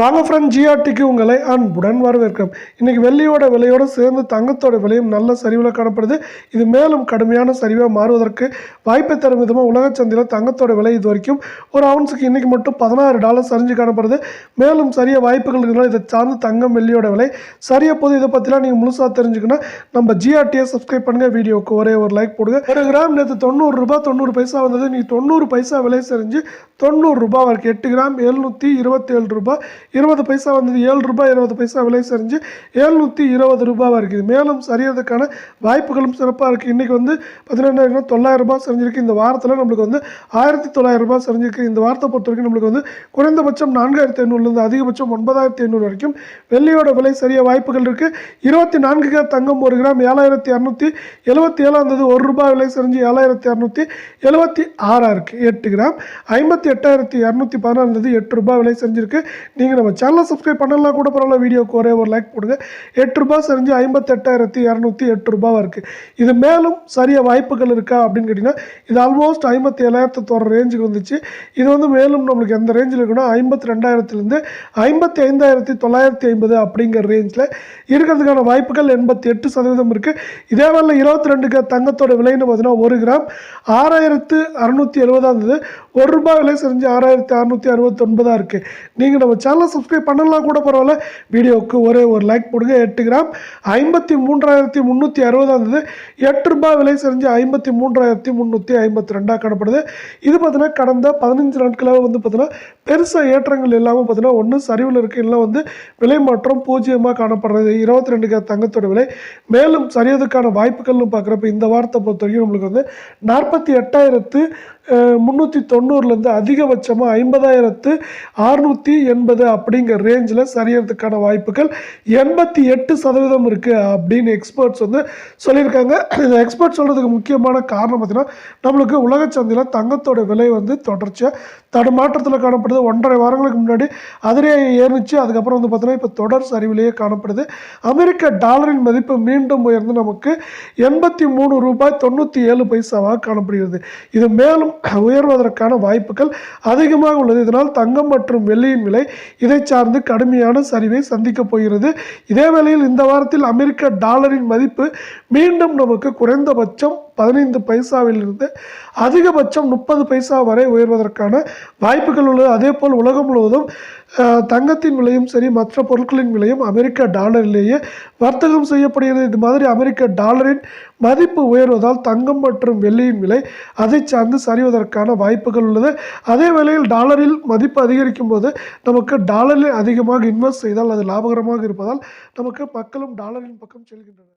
வாங்க ஃப்ரெண்ட் ஜிஆர்டிக்கு உங்களை அன்புடன் வரவேற்கிறோம். இன்றைக்கி வெள்ளியோட விலையோடு சேர்ந்து தங்கத்தோட விலையும் நல்ல சரிவில் காணப்படுது. இது மேலும் கடுமையான சரிவாக மாறுவதற்கு வாய்ப்பை தரும் விதமாக உலக சந்தையில் தங்கத்தோட விலை இது வரைக்கும் ஒரு அவுன்ஸுக்கு இன்றைக்கி மட்டும் பதினாறு டாலர் சரிஞ்சு காணப்படுது. மேலும் சரிய வாய்ப்புகள் இருக்கிறனால இதை சார்ந்து தங்கம் வெள்ளியோட விலை சரிய போது இதை பற்றிலாம் நீங்கள் முழுசாக தெரிஞ்சுக்கணும். நம்ம ஜிஆர்டியை சப்ஸ்கிரைப் பண்ணுங்கள் வீடியோக்கு ஒரே ஒரு லைக் போடுங்க. ஒரு கிராம் நேற்று தொண்ணூறு ரூபாய் தொண்ணூறு பைசா வந்தது. நீ தொண்ணூறு பைசா விலை சரிஞ்சு தொண்ணூறு ரூபா வரைக்கும் எட்டு கிராம் எழுநூற்றி இருபத்தேழு ரூபாய் இருபது பைசா வந்தது ஏழு ரூபாய் இருபது பைசா விலை சரிஞ்சு ஏழ்நூற்றி இருபது ரூபாவாக இருக்குது. மேலும் சரியறதுக்கான வாய்ப்புகளும் சிறப்பாக இருக்குது இன்றைக்கி வந்து பதினெண்டாயிரம் தொள்ளாயிரம் ரூபாய் சரிஞ்சிருக்கு. இந்த வாரத்தில் நம்மளுக்கு வந்து ஆயிரத்தி தொள்ளாயிரம் ரூபாய் சரிஞ்சிருக்கு. இந்த வாரத்தை பொறுத்த வரைக்கும் நம்மளுக்கு வந்து குறைந்தபட்சம் நான்காயிரத்தி ஐநூறுலேருந்து அதிகபட்சம் ஒன்பதாயிரத்தி ஐநூறு வரைக்கும் வெள்ளியோட விலை சரிய வாய்ப்புகள் இருக்குது இருபத்தி நான்கு கிராம் தங்கம் ஒரு கிராம் ஏழாயிரத்தி இரநூத்தி எழுபத்தி ஏழாம் தேதி ஒரு ரூபாய் விலை சரிஞ்சு ஏழாயிரத்தி இரநூத்தி எழுபத்தி ஆறாக இருக்குது எட்டு கிராம் ஐம்பத்தி எட்டாயிரத்தி இரநூத்தி பதினாறு தேதி எட்டு ரூபாய் விலை செஞ்சுருக்கு நீங்கள் நம்ம சேனலை சப்ஸ்கிரைப் பண்ணலாம் கூட பரவாயில்ல வீடியோக்கு ஒரே ஒரு லைக் போடுங்க. எட்டு ரூபாய் செஞ்சு ஐம்பத்தெட்டாயிரத்தி இரநூத்தி எட்டு ரூபாவாக இருக்குது இது மேலும் சரிய வாய்ப்புகள் இருக்கா அப்படின்னு கேட்டிங்கன்னா இது ஆல்மோஸ்ட் ஐம்பத்தி ஏழாயிரத்து தோற ரேஞ்சுக்கு வந்துச்சு. இது வந்து மேலும் நம்மளுக்கு எந்த ரேஞ்சில் இருக்குன்னா ஐம்பத்தி ரெண்டாயிரத்துலேருந்து ஐம்பத்தி ஐந்தாயிரத்தி தொள்ளாயிரத்தி ஐம்பது அப்படிங்கிற ரேஞ்சில் இருக்கிறதுக்கான வாய்ப்புகள் எண்பத்தி எட்டு சதவீதம் இருக்குது இதே வேலை இருபத்தி ரெண்டுக்கு தங்கத்தோட விலைன்னு பார்த்தீங்கன்னா ஒரு கிராம் ஆறாயிரத்து அறநூற்றி எழுபதாக இருந்தது. ஒரு ரூபாய் விலை செஞ்சு ஆறாயிரத்தி அறநூற்றி அறுபத்தொன்பதாக இருக்குது நீங்கள் நம்ம சேனல் சப்ஸ்கிரைப் பண்ணலாம் கூட பரவாயில்ல. வீடியோவுக்கு ஒரே ஒரு லைக் போடுங்க. எட்டு கிராம். ஐம்பத்தி மூன்றாயிரத்தி முந்நூற்றி அறுபதாந்தது இருந்தது எட்டு ரூபாய் விலை செஞ்சு ஐம்பத்தி மூன்றாயிரத்தி முந்நூற்றி ஐம்பத்தி ரெண்டாக காணப்படுது. இது பார்த்தீங்கன்னா கடந்த பதினஞ்சு நாட்களாக வந்து பார்த்தீங்கன்னா பெருசாக ஏற்றங்கள் இல்லாமல் பார்த்தீங்கன்னா ஒன்று சரிவில் இருக்குது இல்லை வந்து விலை மாற்றம் பூஜ்ஜியமாக காணப்படுறது. இருபத்தி ரெண்டு தங்கத்தோட விலை. மேலும் சரியதுக்கான வாய்ப்புகள்னு பார்க்குறப்ப இந்த வாரத்தை பொறுத்த வரைக்கும் நம்மளுக்கு வந்து நாற்பத்தி எட்டாயிரத்து முந்நூற்றி தொண்ணூறுலேருந்து அதிகபட்சமாக ஐம்பதாயிரத்து அறுநூற்றி எண்பது அப்படிங்கிற ரேஞ்சில் சரியறதுக்கான வாய்ப்புகள் எண்பத்தி எட்டு சதவீதம் இருக்குது அப்படின்னு எக்ஸ்பர்ட்ஸ் வந்து சொல்லியிருக்காங்க. இந்த எக்ஸ்பர்ட் சொல்கிறதுக்கு முக்கியமான காரணம் பார்த்தீங்கன்னா நம்மளுக்கு உலக சந்தையில் தங்கத்தோட விலை வந்து தொடர்ச்சியாக தடுமாற்றத்தில் காணப்படுது. ஒன்றரை வாரங்களுக்கு முன்னாடி அதிரையை ஏறிச்சு. அதுக்கப்புறம் வந்து பார்த்தீங்கன்னா இப்போ தொடர் சரிவிலேயே காணப்படுது. அமெரிக்க டாலரின் மதிப்பு மீண்டும் உயர்ந்து நமக்கு எண்பத்தி மூணு ரூபாய் தொண்ணூற்றி ஏழு பைசாவாக காணப்படுகிறது. இது மேலும் உயர்வதற்கான வாய்ப்புகள் அதிகமாக உள்ளது. இதனால் தங்கம் மற்றும் வெள்ளியின் விலை இதை சார்ந்து கடுமையான சரிவை சந்திக்கப் போகிறது. இதே வேளையில் இந்த வாரத்தில் அமெரிக்க டாலரின் மதிப்பு மீண்டும் நமக்கு குறைந்தபட்சம் பதினைந்து பைசாவிலிருந்து அதிகபட்சம் முப்பது பைசா வரை உயர்வதற்கான வாய்ப்புகள் உள்ளது. அதே போல் உலகம் முழுவதும் தங்கத்தின் விலையும் சரி மற்ற பொருட்களின் விலையும் அமெரிக்க டாலரிலேயே வர்த்தகம் செய்யப்படுகிறது. இது மாதிரி அமெரிக்க டாலரின் மதிப்பு உயர்வதால் தங்கம் மற்றும் வெள்ளியின் விலை அதை சார்ந்து சரிவதற்கான வாய்ப்புகள் உள்ளது. அதே வேளையில் டாலரில் மதிப்பு அதிகரிக்கும் போது நமக்கு டாலரில் அதிகமாக இன்வெஸ்ட் செய்தால் அது லாபகரமாக இருப்பதால் நமக்கு மக்களும் டாலரின் பக்கம் செல்கின்றனர்.